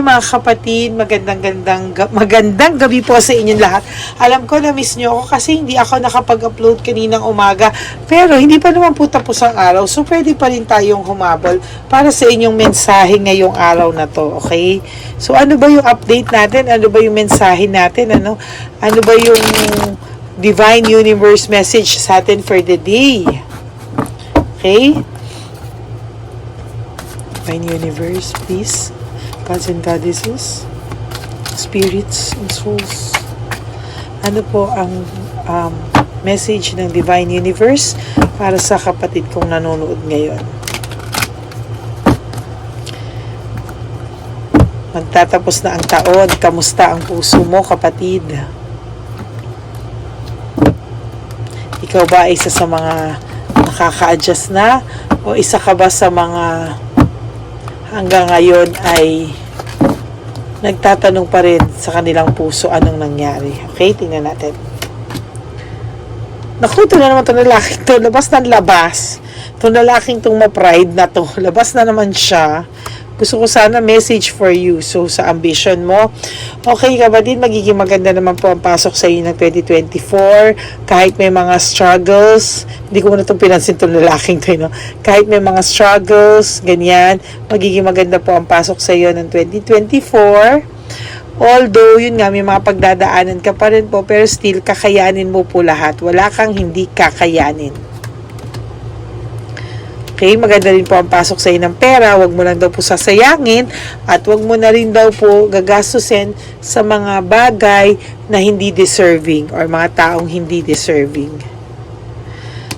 Hi mga kapatid, magandang gandang ga- magandang gabi po sa inyong lahat. Alam ko na miss nyo ako kasi hindi ako nakapag-upload kaninang umaga. Pero hindi pa naman po tapos ang araw. So pwede pa rin tayong humabol para sa inyong mensahe ngayong araw na to. Okay? So ano ba yung update natin? Ano ba yung mensahe natin? Ano, ano ba yung Divine Universe message sa atin for the day? Okay? Divine Universe, please. Gods and Goddesses, Spirits and Souls. Ano po ang um, message ng Divine Universe para sa kapatid kong nanonood ngayon? Magtatapos na ang taon. Kamusta ang puso mo, kapatid? Ikaw ba isa sa mga nakaka-adjust na? O isa ka ba sa mga hanggang ngayon ay nagtatanong pa rin sa kanilang puso anong nangyari. Okay, tingnan natin. Naku, ito na naman itong lalaki to. Labas ng labas. Itong lalaking itong ma-pride na to. Labas na naman siya. Gusto ko sana message for you. So, sa ambition mo. Okay, kapatid, magiging maganda naman po ang pasok sa iyo ng 2024. Kahit may mga struggles. Hindi ko muna itong pinansin itong lalaking to, no? Kahit may mga struggles, ganyan. Magiging maganda po ang pasok sa iyo ng 2024. Although, yun nga, may mga pagdadaanan ka pa rin po, pero still, kakayanin mo po lahat. Wala kang hindi kakayanin. Okay, maganda rin po ang pasok sa ng pera. Huwag mo lang daw po sasayangin at huwag mo na rin daw po gagastusin sa mga bagay na hindi deserving or mga taong hindi deserving.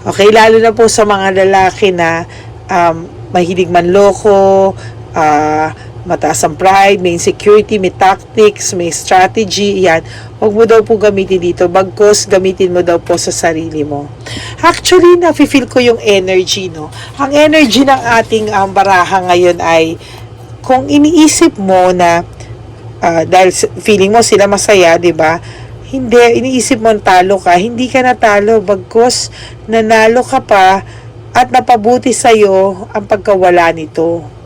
Okay, lalo na po sa mga lalaki na um, mahilig manloko, ah, mataas ang pride, may insecurity, may tactics, may strategy, yan. Huwag mo daw po gamitin dito. Bagkos, gamitin mo daw po sa sarili mo. Actually, nafe-feel ko yung energy, no? Ang energy ng ating um, baraha ngayon ay kung iniisip mo na ah, dahil feeling mo sila masaya, 'di ba? Hindi, iniisip mo talo ka, hindi ka natalo, bagkos nanalo ka pa at napabuti sa iyo ang pagkawala nito.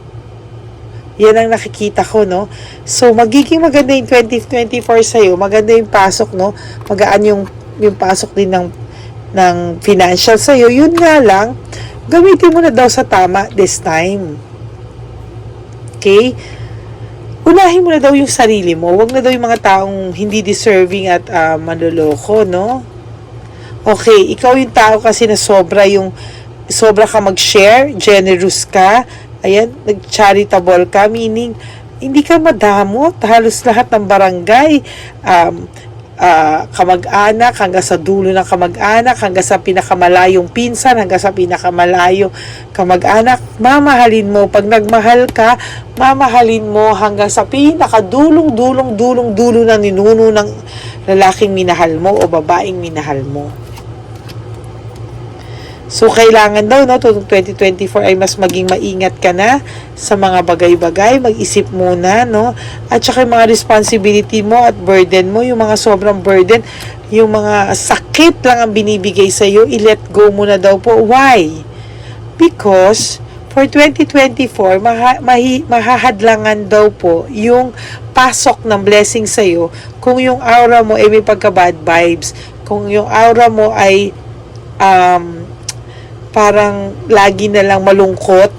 Yan ang nakikita ko, no? So, magiging maganda yung 2024 sa'yo. Maganda yung pasok, no? Magaan yung, yung pasok din ng, ng financial sa'yo. Yun nga lang, gamitin mo na daw sa tama this time. Okay? Unahin mo na daw yung sarili mo. Huwag na daw yung mga taong hindi deserving at uh, manloloko, no? Okay, ikaw yung tao kasi na sobra yung sobra ka mag-share, generous ka, ayan, nag-charitable ka, meaning hindi ka madamot. Halos lahat ng barangay, um, ah, kamag-anak, hanggang sa dulo ng kamag-anak, hanggang sa pinakamalayong pinsan, hanggang sa pinakamalayong kamag-anak, mamahalin mo. Pag nagmahal ka, mamahalin mo hanggang sa pinakadulong, dulong, dulong, dulo ng ninuno ng lalaking minahal mo o babaeng minahal mo. So, kailangan daw, no, to 2024 ay mas maging maingat ka na sa mga bagay-bagay. Mag-isip muna, no? At saka yung mga responsibility mo at burden mo, yung mga sobrang burden, yung mga sakit lang ang binibigay sa iyo, i-let go mo na daw po. Why? Because, for 2024, maha, mahi, mahahadlangan daw po yung pasok ng blessing sa iyo kung yung aura mo ay may pagka-bad vibes, kung yung aura mo ay um, parang lagi na lang malungkot,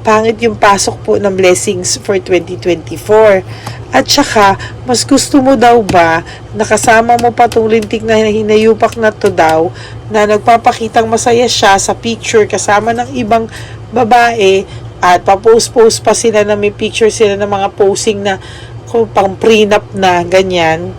pangit yung pasok po ng blessings for 2024. At saka, mas gusto mo daw ba, nakasama mo pa tong lintik na hinayupak na to daw, na nagpapakitang masaya siya sa picture kasama ng ibang babae, at papost-post pa sila na may picture sila ng mga posing na kung pang prenup na ganyan.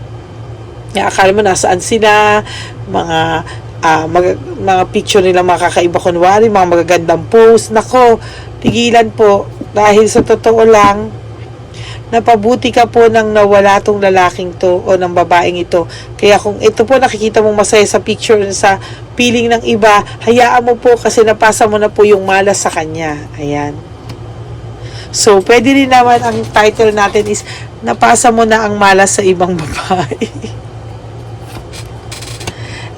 Akala mo nasaan sila, mga ah, mag, mga picture nila mga kakaiba kunwari, mga magagandang post. Nako, tigilan po. Dahil sa totoo lang, napabuti ka po nang nawala tong lalaking to o ng babaeng ito. Kaya kung ito po nakikita mong masaya sa picture sa piling ng iba, hayaan mo po kasi napasa mo na po yung malas sa kanya. Ayan. So, pwede rin naman ang title natin is Napasa mo na ang malas sa ibang babae.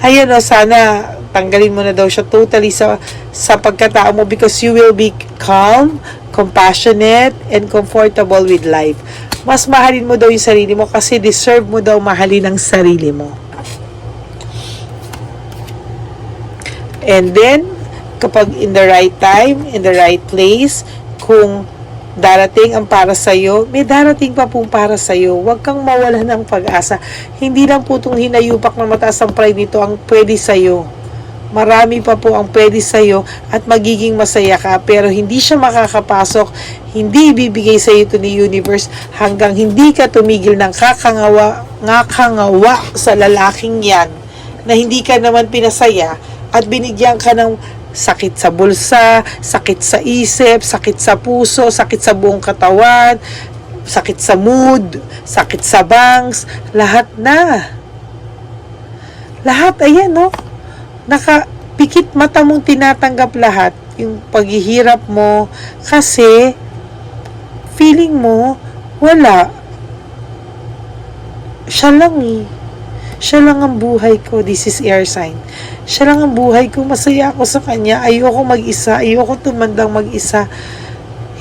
Ayun o, sana tanggalin mo na daw siya totally sa, sa pagkatao mo because you will be calm, compassionate, and comfortable with life. Mas mahalin mo daw yung sarili mo kasi deserve mo daw mahalin ang sarili mo. And then, kapag in the right time, in the right place, kung darating ang para sa'yo, may darating pa pong para sa'yo. Huwag kang mawala ng pag-asa. Hindi lang po itong hinayupak na mataas ang pride nito ang pwede sa'yo. Marami pa po ang pwede sa'yo at magiging masaya ka pero hindi siya makakapasok, hindi ibibigay sa ito ni universe hanggang hindi ka tumigil ng kakangawa, ngakangawa sa lalaking yan na hindi ka naman pinasaya at binigyan ka ng sakit sa bulsa, sakit sa isip, sakit sa puso, sakit sa buong katawan, sakit sa mood, sakit sa bangs, lahat na. Lahat, ayan, no? Nakapikit mata mong tinatanggap lahat yung paghihirap mo kasi feeling mo wala. Siya lang eh. Siya lang ang buhay ko. This is air sign. Siya lang ang buhay ko. Masaya ako sa kanya. Ayoko mag-isa. Ayoko tumandang mag-isa.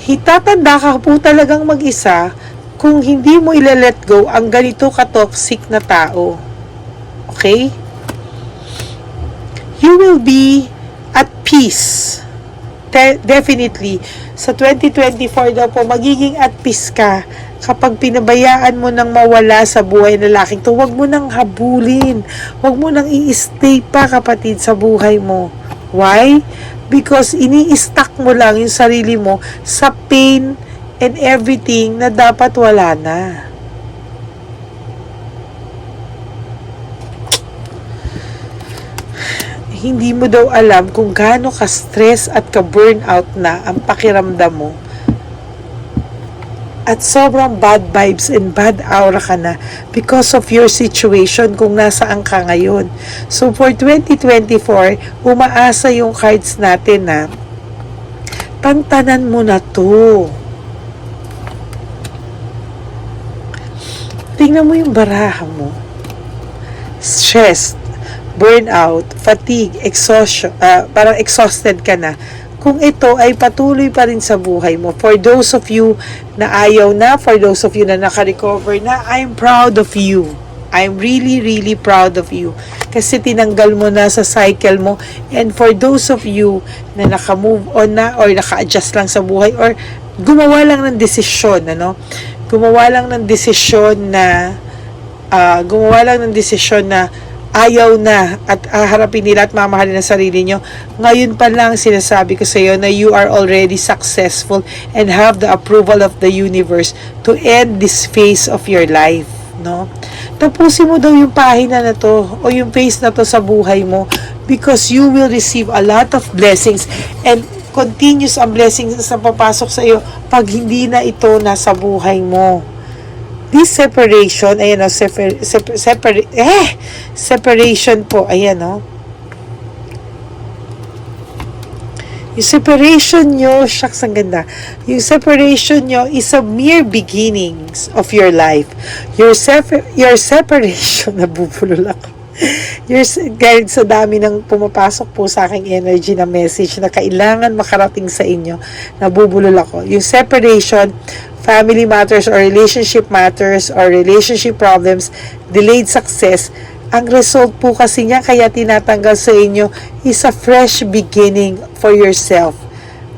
Hitatanda ka po talagang mag-isa kung hindi mo ile-let go ang ganito ka-toxic na tao. Okay? You will be at peace. Te- definitely. Sa 2024 daw po, magiging at peace ka kapag pinabayaan mo nang mawala sa buhay ng lalaking to, huwag mo nang habulin. Huwag mo nang i-stay pa kapatid sa buhay mo. Why? Because ini-stuck mo lang yung sarili mo sa pain and everything na dapat wala na. Hindi mo daw alam kung gaano ka-stress at ka-burnout na ang pakiramdam mo at sobrang bad vibes and bad aura ka na because of your situation kung nasaan ka ngayon. So for 2024, umaasa yung cards natin na tantanan mo na to. Tingnan mo yung baraha mo. Stressed, burnout, fatigue, exhaustion, ah, parang exhausted ka na kung ito ay patuloy pa rin sa buhay mo. For those of you na ayaw na, for those of you na naka-recover na, I'm proud of you. I'm really, really proud of you. Kasi tinanggal mo na sa cycle mo. And for those of you na naka-move on na or naka-adjust lang sa buhay or gumawa lang ng desisyon, ano? Gumawa lang ng desisyon na ah, gumawa lang ng desisyon na ayaw na at ah, harapin nila at mamahalin ang sarili nyo. Ngayon pa lang sinasabi ko sa iyo na you are already successful and have the approval of the universe to end this phase of your life. No? Tapusin mo daw yung pahina na to o yung phase na to sa buhay mo because you will receive a lot of blessings and continuous ang blessings na papasok sa iyo pag hindi na ito nasa buhay mo this separation, ayan o, separ, separ, separ, eh, separation po, ayan o. Yung separation nyo, shucks, ang ganda. Yung separation nyo is a mere beginnings of your life. Your, separ your separation, nabubulol ako. Your, kahit sa dami ng pumapasok po sa aking energy na message na kailangan makarating sa inyo, nabubulol ako. Yung separation, family matters or relationship matters or relationship problems, delayed success, ang result po kasi niya kaya tinatanggal sa inyo is a fresh beginning for yourself.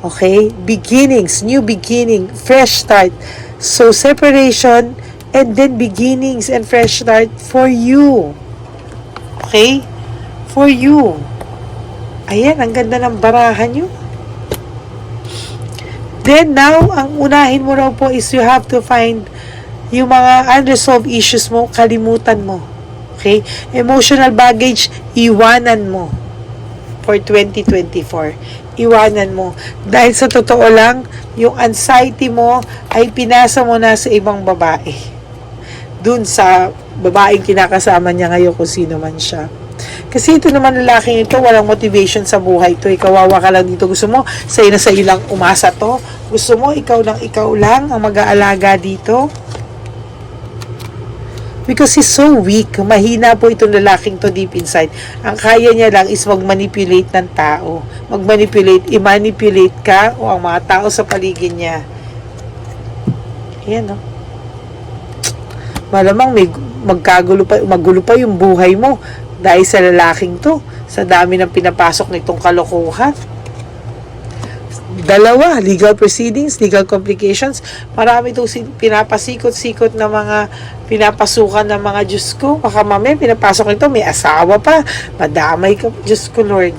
Okay? Beginnings, new beginning, fresh start. So, separation and then beginnings and fresh start for you. Okay? For you. Ayan, ang ganda ng barahan nyo. Then now, ang unahin mo raw po is you have to find yung mga unresolved issues mo, kalimutan mo. Okay? Emotional baggage, iwanan mo for 2024. Iwanan mo. Dahil sa totoo lang, yung anxiety mo ay pinasa mo na sa ibang babae. Dun sa babaeng kinakasama niya ngayon kung sino man siya. Kasi ito naman lalaking ito, walang motivation sa buhay to. Ikawawa ka lang dito. Gusto mo, sa'yo na sa'yo lang umasa to. Gusto mo, ikaw lang, ikaw lang ang mag-aalaga dito. Because he's so weak. Mahina po itong lalaking to deep inside. Ang kaya niya lang is mag-manipulate ng tao. Mag-manipulate, i-manipulate ka o ang mga tao sa paligid niya. Ayan, no? malamang may magkagulo pa, magulo pa yung buhay mo dahil sa lalaking to. Sa dami ng pinapasok nitong kalokohan. Dalawa, legal proceedings, legal complications. Marami itong pinapasikot-sikot na mga pinapasukan ng mga Diyos ko. Baka mamaya pinapasok nito, may asawa pa. Madamay ka, Diyos ko Lord.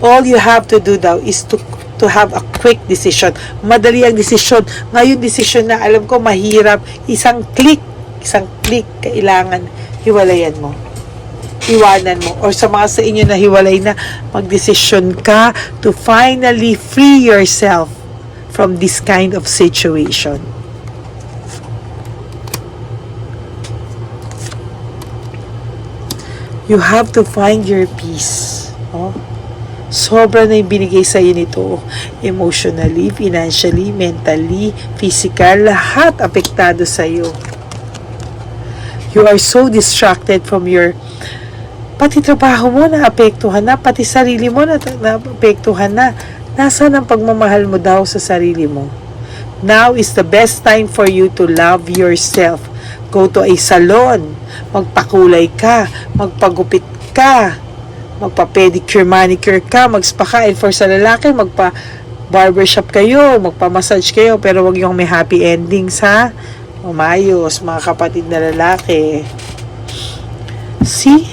All you have to do daw is to to have a quick decision. Madali ang desisyon. Ngayon, desisyon na alam ko mahirap. Isang click, isang click, kailangan hiwalayan mo. Iwanan mo. Or sa mga sa inyo na hiwalay na, magdesisyon ka to finally free yourself from this kind of situation. You have to find your peace. Oh sobra na yung binigay sa'yo nito. Emotionally, financially, mentally, physical, lahat apektado sa'yo. You are so distracted from your pati trabaho mo na apektuhan na, pati sarili mo na, na apektuhan na. Nasaan ang pagmamahal mo daw sa sarili mo? Now is the best time for you to love yourself. Go to a salon, magpakulay ka, magpagupit ka, magpa-pedicure, manicure ka, mag-spa ka, and for sa lalaki, magpa barbershop kayo, magpa-massage kayo, pero wag yung may happy endings ha. Umayos, mga kapatid na lalaki. See?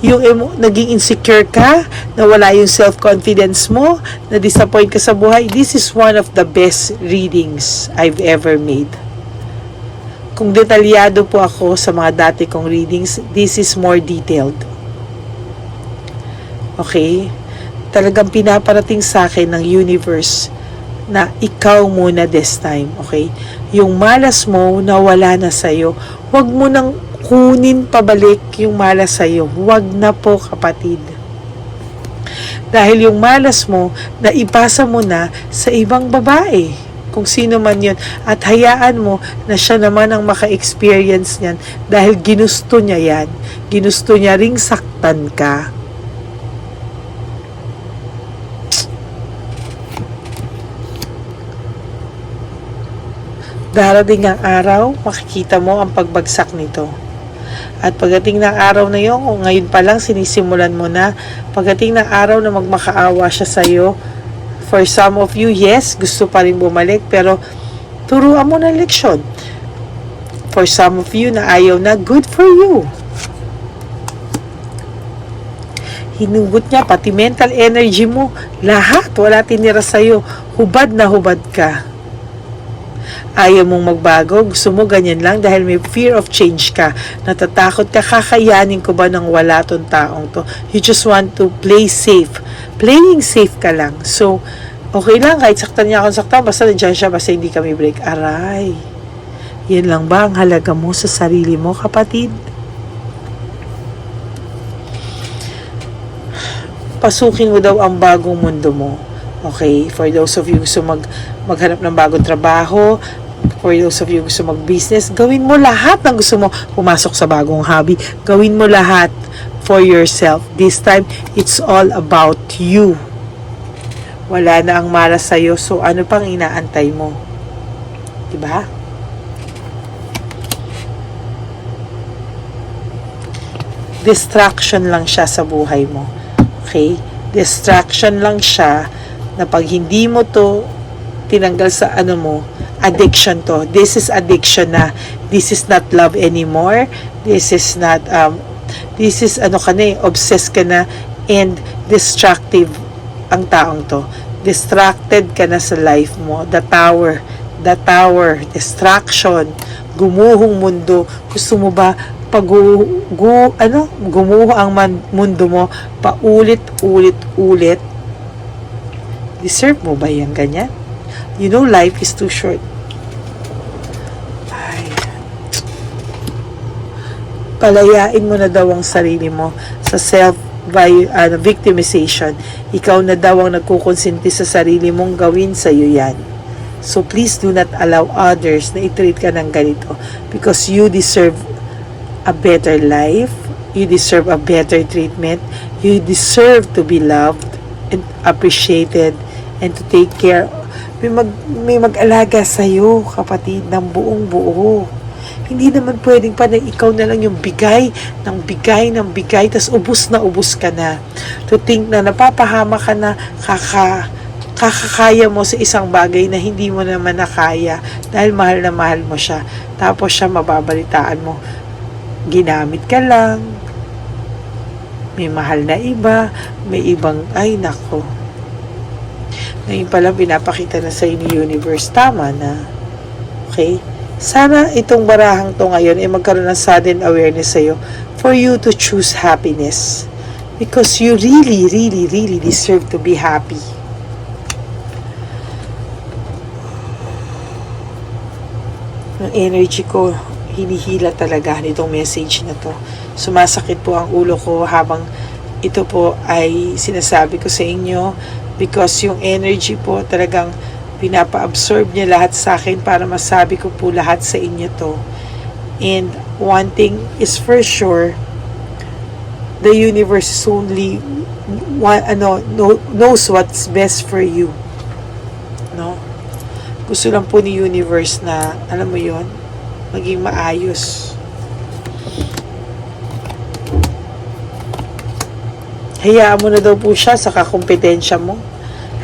Yung emo, naging insecure ka, nawala yung self-confidence mo, na-disappoint ka sa buhay, this is one of the best readings I've ever made. Kung detalyado po ako sa mga dati kong readings, this is more detailed. Okay? Talagang pinaparating sa akin ng universe na ikaw muna this time, okay? Yung malas mo na wala na sa'yo, huwag mo nang kunin pabalik yung malas sa'yo. Huwag na po kapatid. Dahil yung malas mo, naipasa mo na sa ibang babae kung sino man yun. At hayaan mo na siya naman ang maka-experience niyan dahil ginusto niya yan. Ginusto niya ring saktan ka. Darating ang araw, makikita mo ang pagbagsak nito. At pagdating ng araw na yun, kung ngayon pa lang sinisimulan mo na, pagdating ng araw na magmakaawa siya sa iyo, for some of you, yes, gusto pa rin bumalik, pero turuan mo ng leksyon. For some of you na ayaw na, good for you. Hinugot niya, pati mental energy mo, lahat, wala tinira sa'yo. Hubad na hubad ka ayaw mong magbago, gusto mo ganyan lang dahil may fear of change ka. Natatakot ka, kakayanin ko ba nang wala tong taong to? You just want to play safe. Playing safe ka lang. So, okay lang, kahit saktan niya akong saktan, basta nandiyan siya, basta hindi kami break. Aray. Yan lang ba ang halaga mo sa sarili mo, kapatid? Pasukin mo daw ang bagong mundo mo. Okay, for those of you gusto mag, maghanap ng bagong trabaho, for those of you gusto mag-business, gawin mo lahat ng gusto mo. Pumasok sa bagong hobby, gawin mo lahat for yourself. This time, it's all about you. Wala na ang mara sa'yo, so ano pang inaantay mo? Diba? Distraction lang siya sa buhay mo. Okay? Distraction lang siya na pag hindi mo to tinanggal sa ano mo, addiction to. This is addiction na. This is not love anymore. This is not, um, this is ano ka na eh, obsessed ka na and destructive ang taong to. Distracted ka na sa life mo. The tower, the tower, distraction, gumuhong mundo. Gusto mo ba pag gu, ano, gumuho ang man, mundo mo paulit, ulit, ulit? Deserve mo ba yan ganyan? You know, life is too short. Ay. Palayain mo na daw ang sarili mo sa self uh, victimization. Ikaw na daw ang nagkukonsinti sa sarili mong gawin sa iyo yan. So please do not allow others na i-treat ka ng ganito because you deserve a better life. You deserve a better treatment. You deserve to be loved and appreciated and to take care may, mag, may mag-alaga sa'yo, kapatid, ng buong buo. Hindi naman pwedeng pa na ikaw na lang yung bigay, ng bigay, ng bigay, tas ubus na ubus ka na. To think na napapahama ka na kaka, kakakaya mo sa isang bagay na hindi mo naman nakaya dahil mahal na mahal mo siya. Tapos siya mababalitaan mo, ginamit ka lang, may mahal na iba, may ibang, ay nako. Ngayon pala pinapakita na sa ni universe, tama na. Okay? Sana itong barahang to ngayon ay magkaroon ng sudden awareness sa'yo for you to choose happiness. Because you really, really, really deserve to be happy. Yung energy ko, hinihila talaga nitong message na to. Sumasakit po ang ulo ko habang ito po ay sinasabi ko sa inyo because yung energy po talagang pinapa-absorb niya lahat sa akin para masabi ko po lahat sa inyo to. And one thing is for sure, the universe is only one, ano, know, knows what's best for you. No? Gusto lang po ni universe na, alam mo yon maging maayos. Hayaan mo na daw po siya sa kakompetensya mo.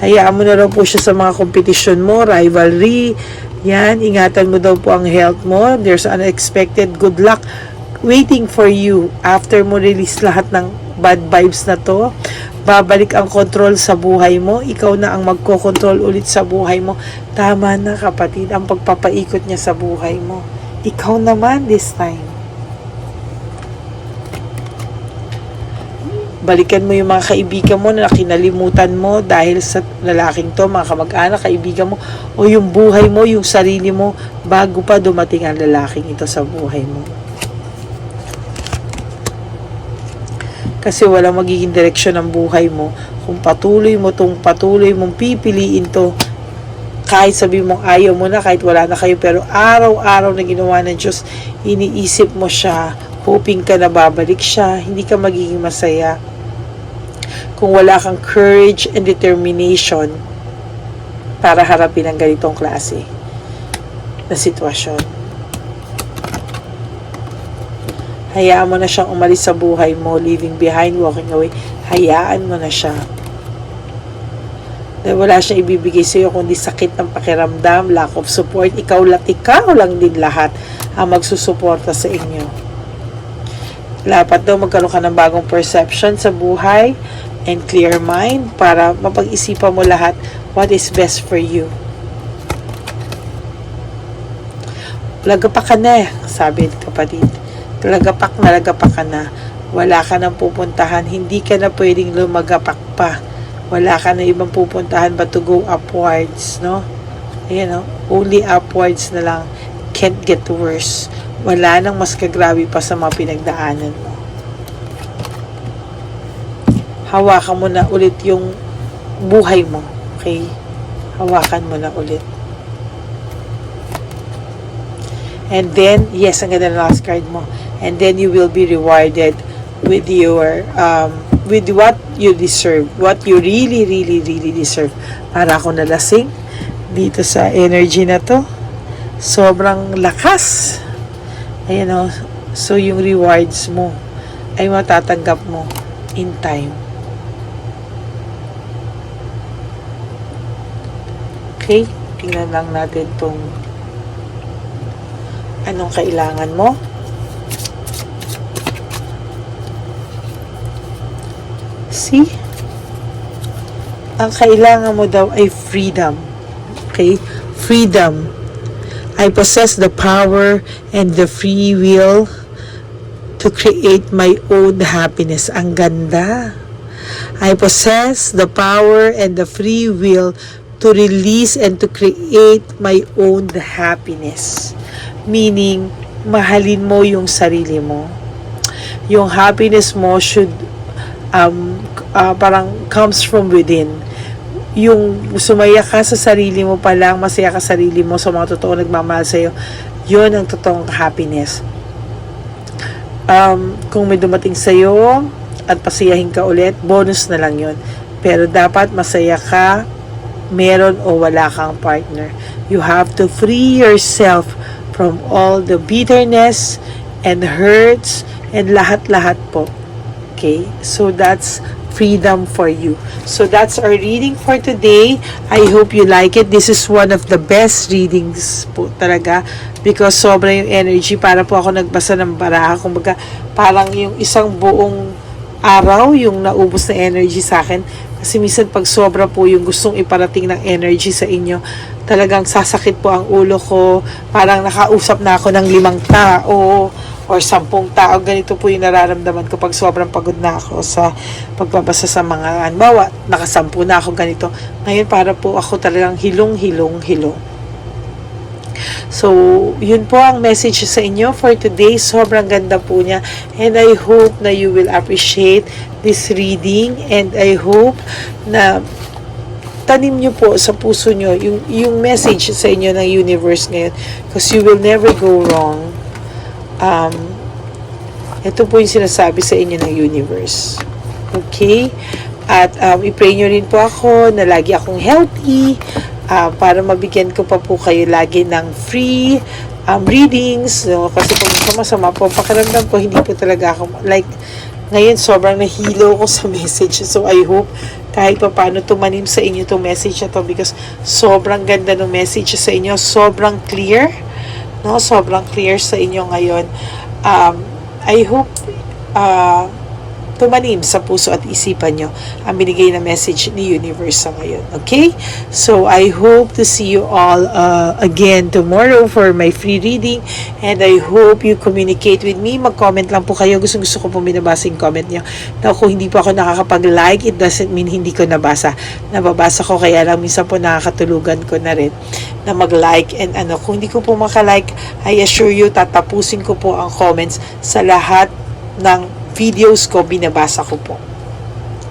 Hayaan mo na daw po siya sa mga competition mo, rivalry. Yan, ingatan mo daw po ang health mo. There's unexpected good luck waiting for you after mo release lahat ng bad vibes na to. Babalik ang control sa buhay mo. Ikaw na ang magko-control ulit sa buhay mo. Tama na kapatid, ang pagpapaikot niya sa buhay mo. Ikaw naman this time. Balikan mo yung mga kaibigan mo na kinalimutan mo dahil sa lalaking to, mga kamag-anak, kaibigan mo, o yung buhay mo, yung sarili mo, bago pa dumating ang lalaking ito sa buhay mo. Kasi walang magiging direksyon ng buhay mo kung patuloy mo tong patuloy mong pipiliin to kahit sabi mong ayaw mo na, kahit wala na kayo, pero araw-araw na ginawa ng Diyos, iniisip mo siya, hoping ka na babalik siya, hindi ka magiging masaya kung wala kang courage and determination para harapin ang ganitong klase na sitwasyon. Hayaan mo na siyang umalis sa buhay mo, leaving behind, walking away. Hayaan mo na siya. Dahil wala siyang ibibigay sa iyo kundi sakit ng pakiramdam, lack of support. Ikaw lang, ikaw lang din lahat ang magsusuporta sa inyo. Dapat daw magkaroon ka ng bagong perception sa buhay and clear mind para mapag-isipan mo lahat what is best for you. Lagapak ka na, sabi ni kapatid. Lagapak na lagapak ka na. Wala ka nang pupuntahan. Hindi ka na pwedeng lumagapak pa. Wala ka na ibang pupuntahan but to go upwards, no? Ayan, no? Only upwards na lang. Can't get worse. Wala nang mas kagrabe pa sa mga pinagdaanan mo. Hawakan mo na ulit yung buhay mo. Okay? Hawakan mo na ulit. And then, yes, ang ganda ng last card mo. And then you will be rewarded with your, um, with what you deserve. What you really, really, really deserve. Para ako nalasing dito sa energy na to. Sobrang lakas. Ayan o. So, yung rewards mo ay matatanggap mo in time. Okay? Tingnan lang natin tong anong kailangan mo. See? Ang kailangan mo daw ay freedom. Okay? Freedom. I possess the power and the free will to create my own happiness. Ang ganda. I possess the power and the free will to release and to create my own happiness. Meaning, mahalin mo yung sarili mo. Yung happiness mo should um, uh, parang comes from within. Yung sumaya ka sa sarili mo pa lang, masaya ka sa sarili mo sa mga totoo nagmamahal sa'yo, yun ang totoong happiness. Um, kung may dumating sa'yo at pasiyahin ka ulit, bonus na lang yun. Pero dapat masaya ka meron o wala kang partner. You have to free yourself from all the bitterness and hurts and lahat-lahat po. Okay? So that's freedom for you. So that's our reading for today. I hope you like it. This is one of the best readings po talaga because sobra yung energy para po ako nagbasa ng baraha. Kumbaga parang yung isang buong araw yung naubos na energy sa akin. Kasi minsan pag sobra po yung gustong iparating ng energy sa inyo, talagang sasakit po ang ulo ko. Parang nakausap na ako ng limang tao or sampung tao. Ganito po yung nararamdaman ko pag sobrang pagod na ako sa pagbabasa sa mga anbawa. Nakasampu na ako ganito. Ngayon para po ako talagang hilong-hilong-hilong. So, yun po ang message sa inyo for today. Sobrang ganda po niya. And I hope na you will appreciate this reading. And I hope na tanim nyo po sa puso nyo yung, yung message sa inyo ng universe ngayon. Because you will never go wrong. Um, ito po yung sinasabi sa inyo ng universe. Okay? At um, i-pray nyo rin po ako na lagi akong healthy ah, para mabigyan ko pa po kayo lagi ng free um, readings. No? Kasi kung masama po, pakiramdam ko, hindi po talaga ako, like, ngayon sobrang nahilo ko sa message. So, I hope kahit pa paano tumanim sa inyo itong message na to because sobrang ganda ng message sa inyo. Sobrang clear. No? Sobrang clear sa inyo ngayon. Um, I hope uh, tumanim sa puso at isipan nyo ang binigay na message ni Universe sa ngayon. Okay? So, I hope to see you all uh, again tomorrow for my free reading and I hope you communicate with me. Mag-comment lang po kayo. Gusto gusto ko po binabasa yung comment nyo. Na kung hindi po ako nakakapag-like, it doesn't mean hindi ko nabasa. Nababasa ko kaya lang minsan po nakakatulugan ko na rin na mag-like and ano. Kung hindi ko po makalike, I assure you, tatapusin ko po ang comments sa lahat ng videos ko, binabasa ko po.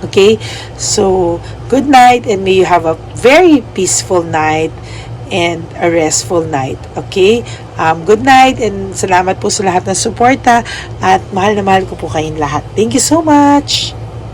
Okay? So, good night and may you have a very peaceful night and a restful night. Okay? Um, good night and salamat po sa lahat ng suporta at mahal na mahal ko po kayong lahat. Thank you so much!